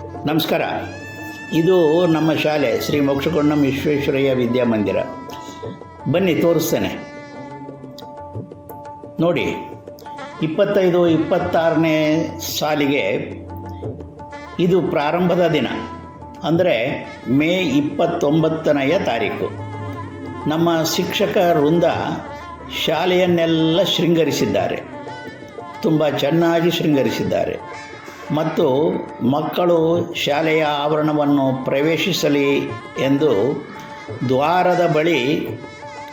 ನಮಸ್ಕಾರ. ಇದು ನಮ್ಮ ಶಾಲೆ ಶ್ರೀ ಮೋಕ್ಷಕೊಂಡಂ ವಿಶ್ವೇಶ್ವರಯ್ಯ ವಿದ್ಯಾಮಂದಿರ ಬನ್ನಿ, ತೋರಿಸ್ತೇನೆ. ನೋಡಿ, ಇಪ್ಪತ್ತೈದು, ಇಪ್ಪತ್ತಾರನೇ ಸಾಲಿಗೆ ಇದು ಪ್ರಾರಂಭದ ದಿನ. ಅಂದರೆ ಮೇ ಇಪ್ಪತ್ತೊಂಬತ್ತನೆಯ ತಾರೀಕು. ನಮ್ಮ ಶಿಕ್ಷಕ ವೃಂದ ಶಾಲೆಯನ್ನೆಲ್ಲ ಶೃಂಗರಿಸಿದ್ದಾರೆ. ತುಂಬ ಚೆನ್ನಾಗಿ ಶೃಂಗರಿಸಿದ್ದಾರೆ. ಮತ್ತು ಮಕ್ಕಳು ಶಾಲೆಯ ಆವರಣವನ್ನು ಪ್ರವೇಶಿಸಲಿ ಎಂದು ದ್ವಾರದ ಬಳಿ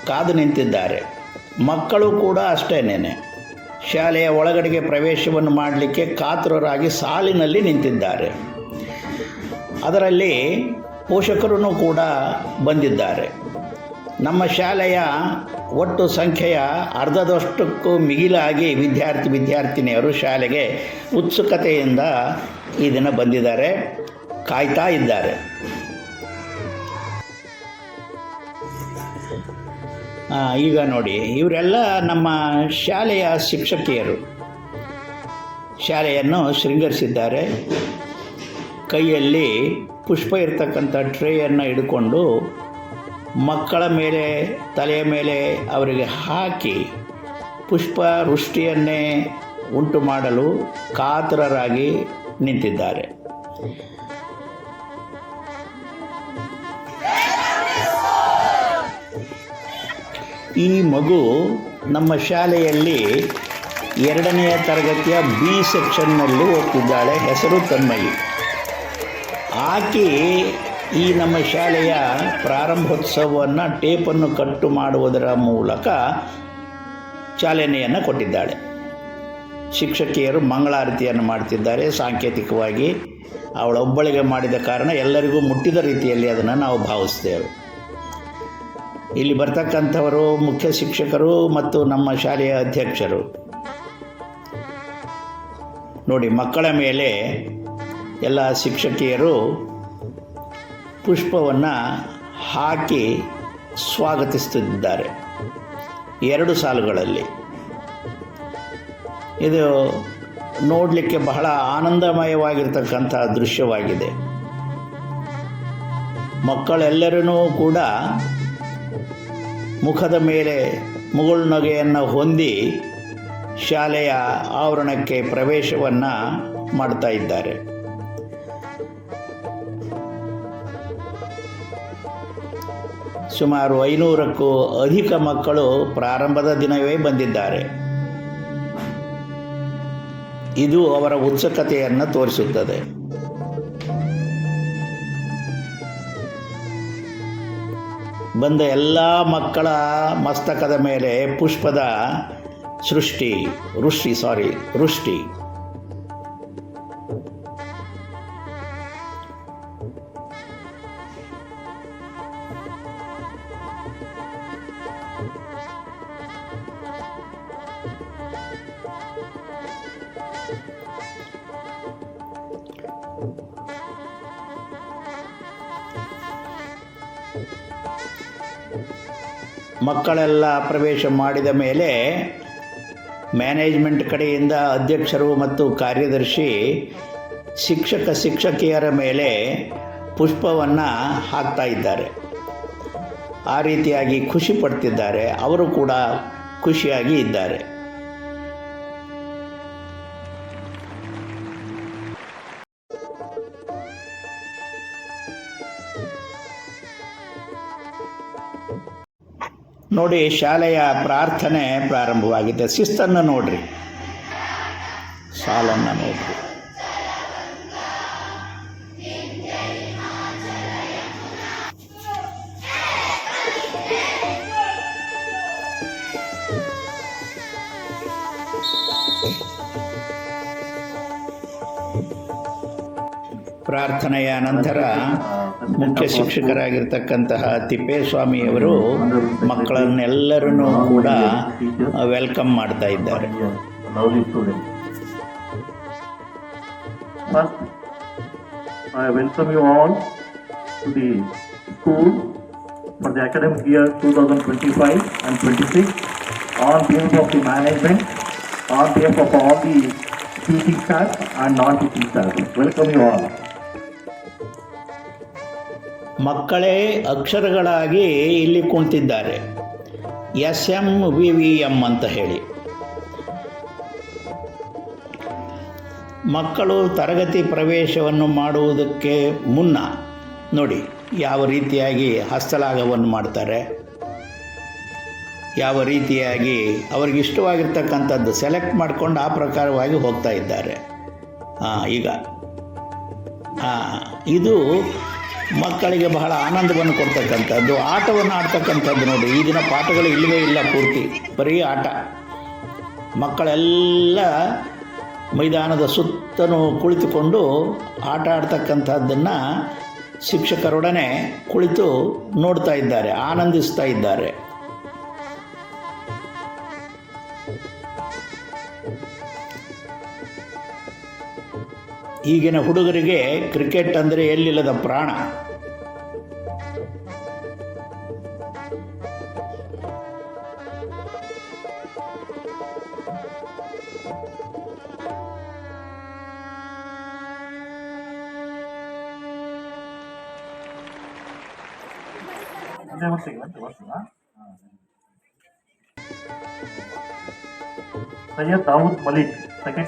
ಕಾದು ನಿಂತಿದ್ದಾರೆ. ಮಕ್ಕಳು ಕೂಡ ಅಷ್ಟೇನೇ ಶಾಲೆಯ ಒಳಗಡೆಗೆ ಪ್ರವೇಶವನ್ನು ಮಾಡಲಿಕ್ಕೆ ಕಾತುರರಾಗಿ ಸಾಲಿನಲ್ಲಿ ನಿಂತಿದ್ದಾರೆ. ಅದರಲ್ಲಿ ಪೋಷಕರು ಕೂಡ ಬಂದಿದ್ದಾರೆ. ನಮ್ಮ ಶಾಲೆಯ ಒಟ್ಟು ಸಂಖ್ಯೆಯ ಅರ್ಧದಷ್ಟಕ್ಕೂ ಮಿಗಿಲಾಗಿ ವಿದ್ಯಾರ್ಥಿ ವಿದ್ಯಾರ್ಥಿನಿಯರು ಶಾಲೆಗೆ ಉತ್ಸುಕತೆಯಿಂದ ಈ ದಿನ ಬಂದಿದ್ದಾರೆ, ಕಾಯ್ತಾ ಇದ್ದಾರೆ. ಈಗ ನೋಡಿ, ಇವರೆಲ್ಲ ನಮ್ಮ ಶಾಲೆಯ ಶಿಕ್ಷಕಿಯರು. ಶಾಲೆಯನ್ನು ಶೃಂಗರಿಸಿದ್ದಾರೆ. ಕೈಯಲ್ಲಿ ಪುಷ್ಪ ಇರತಕ್ಕಂಥ ಟ್ರೇಯನ್ನು ಹಿಡ್ಕೊಂಡು ಮಕ್ಕಳ ಮೇಲೆ, ತಲೆಯ ಮೇಲೆ ಅವರಿಗೆ ಹಾಕಿ ಪುಷ್ಪ ವೃಷ್ಟಿಯನ್ನೇ ಉಂಟು ಮಾಡಲು ಕಾತರರಾಗಿ ನಿಂತಿದ್ದಾರೆ. ಈ ಮಗು ನಮ್ಮ ಶಾಲೆಯಲ್ಲಿ ಎರಡನೆಯ ತರಗತಿಯ ಬಿ ಸೆಕ್ಷನ್ನಲ್ಲಿ ಓದ್ತಿದ್ದಾಳೆ, ಹೆಸರು ತನ್ಮಯಿ. ಆಕೆ ಈ ನಮ್ಮ ಶಾಲೆಯ ಪ್ರಾರಂಭೋತ್ಸವವನ್ನು ಟೇಪನ್ನು ಕಟ್ಟು ಮಾಡುವುದರ ಮೂಲಕ ಚಾಲನೆಯನ್ನು ಕೊಟ್ಟಿದ್ದಾಳೆ. ಶಿಕ್ಷಕಿಯರು ಮಂಗಳಾರತಿಯನ್ನು ಮಾಡ್ತಿದ್ದಾರೆ. ಸಾಂಕೇತಿಕವಾಗಿ ಅವಳೊಬ್ಬಳಿಗೆ ಮಾಡಿದ ಕಾರಣ ಎಲ್ಲರಿಗೂ ಮುಟ್ಟಿದ ರೀತಿಯಲ್ಲಿ ಅದನ್ನು ನಾವು ಭಾವಿಸ್ತೇವೆ. ಇಲ್ಲಿ ಬರ್ತಕ್ಕಂಥವರು ಮುಖ್ಯ ಶಿಕ್ಷಕರು ಮತ್ತು ನಮ್ಮ ಶಾಲೆಯ ಅಧ್ಯಕ್ಷರು. ನೋಡಿ ಮಕ್ಕಳ ಮೇಲೆ ಎಲ್ಲ ಶಿಕ್ಷಕಿಯರು ಪುಷ್ಪವನ್ನು ಹಾಕಿ ಸ್ವಾಗತಿಸುತ್ತಿದ್ದಾರೆ. ಎರಡು ಸಾಲುಗಳಲ್ಲಿ. ಇದು ನೋಡಲಿಕ್ಕೆ ಬಹಳ ಆನಂದಮಯವಾಗಿರ್ತಕ್ಕಂಥ ದೃಶ್ಯವಾಗಿದೆ. ಮಕ್ಕಳೆಲ್ಲರೂ ಕೂಡ ಮುಖದ ಮೇಲೆ ಮುಗುಳ್ನಗೆಯನ್ನು ಹೊಂದಿ ಶಾಲೆಯ ಆವರಣಕ್ಕೆ ಪ್ರವೇಶವನ್ನು ಮಾಡ್ತಾ ಇದ್ದಾರೆ. ಸುಮಾರು ಐನೂರಕ್ಕೂ ಅಧಿಕ ಮಕ್ಕಳು ಪ್ರಾರಂಭದ ದಿನವೇ ಬಂದಿದ್ದಾರೆ. ಇದು ಅವರ ಉತ್ಸುಕತೆಯನ್ನು ತೋರಿಸುತ್ತದೆ. ಬಂದ ಎಲ್ಲ ಮಕ್ಕಳ ಮಸ್ತಕದ ಮೇಲೆ ಪುಷ್ಪದ ಸೃಷ್ಟಿ, ವೃಷ್ಟಿ ಸಾರಿ ವೃಷ್ಟಿ. ಮಕ್ಕಳೆಲ್ಲ ಪ್ರವೇಶ ಮಾಡಿದ ಮೇಲೆ ಮ್ಯಾನೇಜ್ಮೆಂಟ್ ಕಡೆಯಿಂದ ಅಧ್ಯಕ್ಷರು ಮತ್ತು ಕಾರ್ಯದರ್ಶಿ, ಶಿಕ್ಷಕ ಶಿಕ್ಷಕಿಯರ ಮೇಲೆ ಪುಷ್ಪವನ್ನು ಹಾಕ್ತಾ ಇದ್ದಾರೆ. ಆ ರೀತಿಯಾಗಿ ಖುಷಿ ಪಡ್ತಿದ್ದಾರೆ. ಅವರು ಕೂಡ ಖುಷಿಯಾಗಿ ಇದ್ದಾರೆ. ನೋಡಿ ಶಾಲೆಯ ಪ್ರಾರ್ಥನೆ ಪ್ರಾರಂಭವಾಗಿದೆ. ಶಿಸ್ತನ್ನು ನೋಡ್ರಿ. ಸಾಲನ್ನು ನೋಡ್ರಿ. ಪ್ರಾರ್ಥನೆಯ ನಂತರ ಮುಖ್ಯ ಶಿಕ್ಷಕರಾಗಿರ್ತಕ್ಕಂತಹ ತಿಪ್ಪೇಸ್ವಾಮಿಯವರು ಮಕ್ಕಳನ್ನೆಲ್ಲರನ್ನೂ ಕೂಡ ವೆಲ್ಕಮ್ ಮಾಡ್ತಾ ಇದ್ದಾರೆ I welcome you all to the school for the academic year 2025 and 26 on behalf of the management, on behalf of all the teaching staff and non-teaching staff. Welcome you all. ಮಕ್ಕಳೇ ಅಕ್ಷರಗಳಾಗಿ ಇಲ್ಲಿ ಕುಳಿತಿದ್ದಾರೆ S M V V M ಅಂತ ಹೇಳಿ. ಮಕ್ಕಳು ತರಗತಿ ಪ್ರವೇಶವನ್ನು ಮಾಡುವುದಕ್ಕೆ ಮುನ್ನ, ನೋಡಿ ಯಾವ ರೀತಿಯಾಗಿ ಹಸ್ತಲಾಘವನ್ನು ಮಾಡ್ತಾರೆ. ಯಾವ ರೀತಿಯಾಗಿ ಅವ್ರಿಗೆ ಇಷ್ಟವಾಗಿರ್ತಕ್ಕಂಥದ್ದು ಸೆಲೆಕ್ಟ್ ಮಾಡಿಕೊಂಡು ಆ ಪ್ರಕಾರವಾಗಿ ಹೋಗ್ತಾ ಇದ್ದಾರೆ. ಈಗ ಇದು ಮಕ್ಕಳಿಗೆ ಬಹಳ ಆನಂದವನ್ನು ಕೊಡ್ತಕ್ಕಂಥದ್ದು, ಆಟವನ್ನು ಆಡ್ತಕ್ಕಂಥದ್ದು ನೋಡಿ. ಈಗಿನ ಪಾಠಗಳು ಇಲ್ಲವೇ ಇಲ್ಲ ಪೂರ್ತಿ. ಬರೀ ಆಟ. ಮಕ್ಕಳೆಲ್ಲ ಮೈದಾನದ ಸುತ್ತಲೂ ಕುಳಿತುಕೊಂಡು ಆಟ ಆಡ್ತಕ್ಕಂಥದ್ದನ್ನು ಶಿಕ್ಷಕರೊಡನೆ ಕುಳಿತು ನೋಡ್ತಾ ಇದ್ದಾರೆ, ಆನಂದಿಸ್ತಾ ಇದ್ದಾರೆ. ಈಗಿನ ಹುಡುಗರಿಗೆ ಕ್ರಿಕೆಟ್ ಅಂದರೆ ಎಲ್ಲಿಲ್ಲದ ಪ್ರಾಣ. ಸೈಯದ್ ದಾವೂದ್ ಮಲಿಕ್ ಸೆಕೆಂಡ್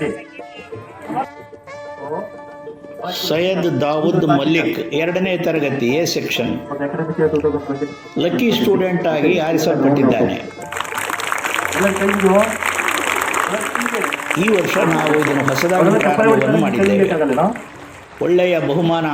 ಸೈಯದ್ ದಾವೂದ್ ಮಲ್ಲಿಕ್ ಎರಡನೇ ತರಗತಿ ಎ ಸೆಕ್ಷನ್. ಲಕ್ಕಿ ಸ್ಟೂಡೆಂಟ್ ಆಗಿ ಆರಿಸಲ್ಪಟ್ಟಿದ್ದಾನೆ. ಈ ವರ್ಷ ನಾವು ಇದನ್ನು ಹೊಸದಾಗಿ ಪ್ರಾರಂಭವನ್ನು ಮಾಡಿದ್ದೇವೆ. ಒಳ್ಳೆಯ ಬಹುಮಾನ